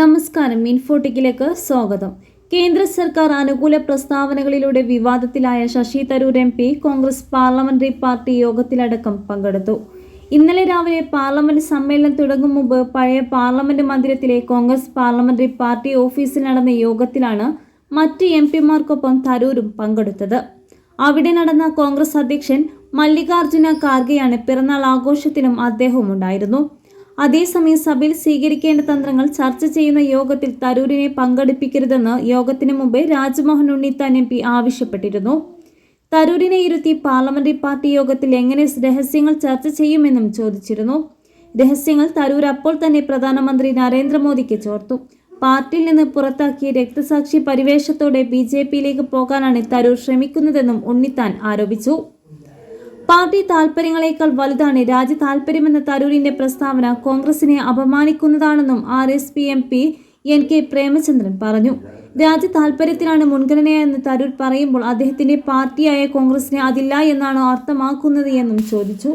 നമസ്കാരം. ഇൻഫോട്ടിക്കിലേക്ക് സ്വാഗതം. കേന്ദ്ര സർക്കാർ അനുകൂല പ്രസ്താവനകളിലൂടെ വിവാദത്തിലായ Shashi Tharoor M P Congress parliamentary party യോഗത്തിലടക്കം പങ്കെടുത്തു. ഇന്നലെ രാവിലെ പാർലമെന്റ് സമ്മേളനം തുടങ്ങും മുമ്പ് പഴയ പാർലമെന്റ് മന്ദിരത്തിലെ കോൺഗ്രസ് പാർലമെന്ററി പാർട്ടി ഓഫീസിൽ നടന്ന യോഗത്തിലാണ് മറ്റ് എം പിമാർക്കൊപ്പം തരൂരും പങ്കെടുത്തത്. അവിടെ നടന്ന കോൺഗ്രസ് അധ്യക്ഷൻ മല്ലികാർജുന ഖാർഗെയാണ് പിറന്നാൾ ആഘോഷത്തിനും അദ്ദേഹവും ഉണ്ടായിരുന്നു അതേസമയം സഭയിൽ സ്വീകരിക്കേണ്ട തന്ത്രങ്ങൾ ചർച്ച ചെയ്യുന്ന യോഗത്തിൽ തരൂരിനെ പങ്കെടുപ്പിക്കരുതെന്ന് യോഗത്തിന് മുമ്പേ രാജ്മോഹൻ ഉണ്ണിത്താൻ എം പി ആവശ്യപ്പെട്ടിരുന്നു. തരൂരിനെ ഇരുത്തി പാർലമെന്ററി പാർട്ടി യോഗത്തിൽ എങ്ങനെ രഹസ്യങ്ങൾ ചർച്ച ചെയ്യുമെന്നും ചോദിച്ചിരുന്നു. രഹസ്യങ്ങൾ തരൂർ അപ്പോൾ തന്നെ പ്രധാനമന്ത്രി നരേന്ദ്രമോദിക്ക് ചോർത്തു. പാർട്ടിയിൽ നിന്ന് പുറത്താക്കിയ രക്തസാക്ഷി പരിവേഷത്തോടെ ബി ജെ പിയിലേക്ക് പോകാനാണ് തരൂർ ശ്രമിക്കുന്നതെന്നും ഉണ്ണിത്താൻ ആരോപിച്ചു. പാർട്ടി താൽപര്യങ്ങളെക്കാൾ വലുതാണ് രാജ്യ താൽപര്യമെന്ന തരൂരിന്റെ പ്രസ്താവന കോൺഗ്രസിനെ അപമാനിക്കുന്നതാണെന്നും R S P M P N K Premachandran പറഞ്ഞു. രാജ്യ താൽപര്യത്തിനാണ് മുൻഗണനയെന്ന് തരൂർ പറയുമ്പോൾ അദ്ദേഹത്തിന്റെ പാർട്ടിയായ കോൺഗ്രസിനെ അതില്ല എന്നാണോ അർത്ഥമാക്കുന്നത് എന്നും ചോദിച്ചു.